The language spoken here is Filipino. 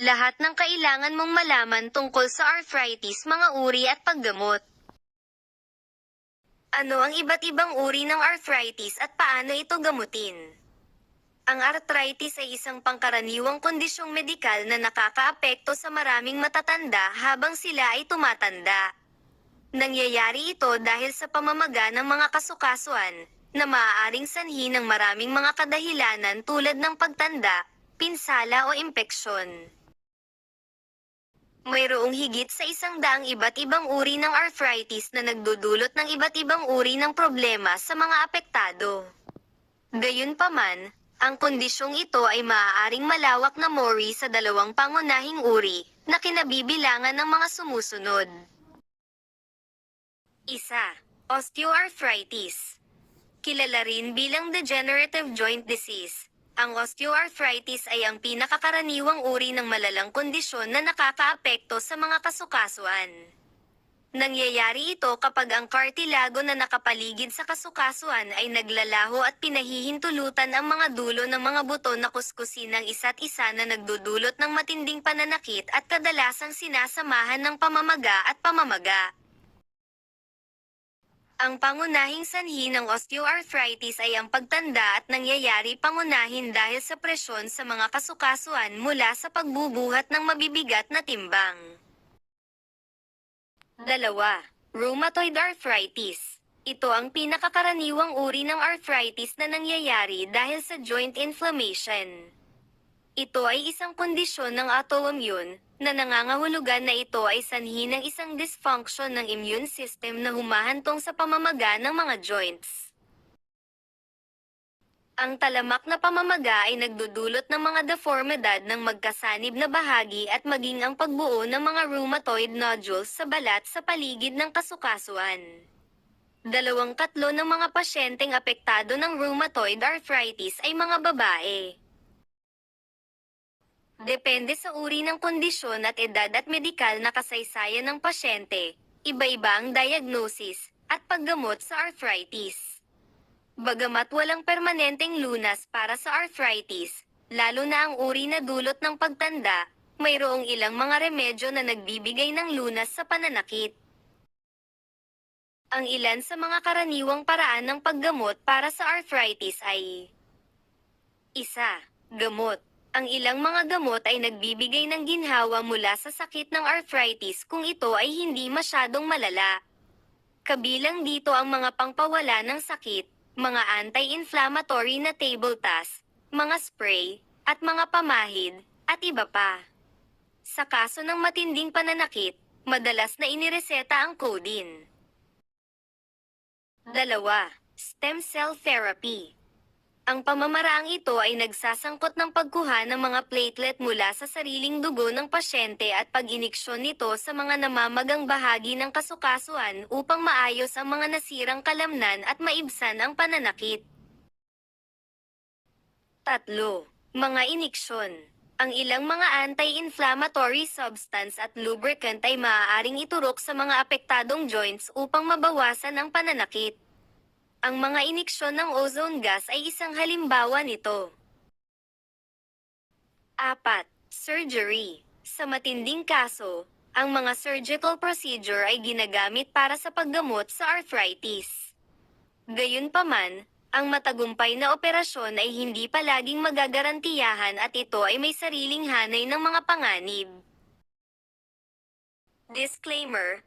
Lahat ng kailangan mong malaman tungkol sa arthritis, mga uri at paggamot. Ano ang iba't ibang uri ng arthritis at paano ito gamutin? Ang arthritis ay isang pangkaraniwang kondisyong medikal na nakakaapekto sa maraming matatanda habang sila ay tumatanda. Nangyayari ito dahil sa pamamaga ng mga kasukasuan, na maaaring sanhi ng maraming mga kadahilanan tulad ng pagtanda, pinsala o impeksyon. Mayroong higit sa isang daang iba't ibang uri ng arthritis na nagdudulot ng iba't ibang uri ng problema sa mga apektado. Gayunpaman, ang kondisyong ito ay maaaring malawak na mori sa dalawang pangunahing uri na kinabibilangan ng mga sumusunod. Isa, osteoarthritis. Kilala rin bilang degenerative joint disease. Ang osteoarthritis ay ang pinakakaraniwang uri ng malalang kondisyon na nakakaapekto sa mga kasukasuan. Nangyayari ito kapag ang kartilago na nakapaligid sa kasukasuan ay naglalaho at pinahihintulutan ang mga dulo ng mga buto na kuskusin ng isa't isa na nagdudulot ng matinding pananakit at kadalasang sinasamahan ng pamamaga at pamamaga. Ang pangunahing sanhi ng osteoarthritis ay ang pagtanda at nangyayari pangunahin dahil sa presyon sa mga kasukasuan mula sa pagbubuhat ng mabibigat na timbang. Dalawa, rheumatoid arthritis. Ito ang pinakakaraniwang uri ng arthritis na nangyayari dahil sa joint inflammation. Ito ay isang kondisyon ng autoimmune na nangangahulugan na ito ay sanhi ng isang dysfunction ng immune system na humahantong sa pamamaga ng mga joints. Ang talamak na pamamaga ay nagdudulot ng mga deformidad ng magkasanib na bahagi at maging ang pagbuo ng mga rheumatoid nodules sa balat sa paligid ng kasukasuan. Dalawang katlo ng mga pasyenteng apektado ng rheumatoid arthritis ay mga babae. Depende sa uri ng kondisyon at edad at medikal na kasaysayan ng pasyente, iba-iba ang diagnosis at paggamot sa arthritis. Bagamat walang permanenteng lunas para sa arthritis, lalo na ang uri na dulot ng pagtanda, mayroong ilang mga remedyo na nagbibigay ng lunas sa pananakit. Ang ilan sa mga karaniwang paraan ng paggamot para sa arthritis ay Isa, Gamot ang ilang mga gamot ay nagbibigay ng ginhawa mula sa sakit ng arthritis kung ito ay hindi masyadong malala. Kabilang dito ang mga pangpawala ng sakit, mga anti-inflammatory na table tas, mga spray, at mga pamahid, at iba pa. Sa kaso ng matinding pananakit, madalas na inireseta ang codeine. Dalawa, stem cell therapy. Ang pamamaraang ito ay nagsasangkot ng pagkuha ng mga platelet mula sa sariling dugo ng pasyente at pag-iniksyon nito sa mga namamagang bahagi ng kasukasuan upang maayos ang mga nasirang kalamnan at maibsan ang pananakit. Tatlo, mga iniksyon. Ang ilang mga anti-inflammatory substance at lubricant ay maaaring iturok sa mga apektadong joints upang mabawasan ang pananakit. Ang mga iniksyon ng ozone gas ay isang halimbawa nito. 4. Surgery. Sa matinding kaso, ang mga surgical procedure ay ginagamit para sa paggamot sa arthritis. Gayunpaman, ang matagumpay na operasyon ay hindi palaging magagarantiyahan at ito ay may sariling hanay ng mga panganib. Disclaimer,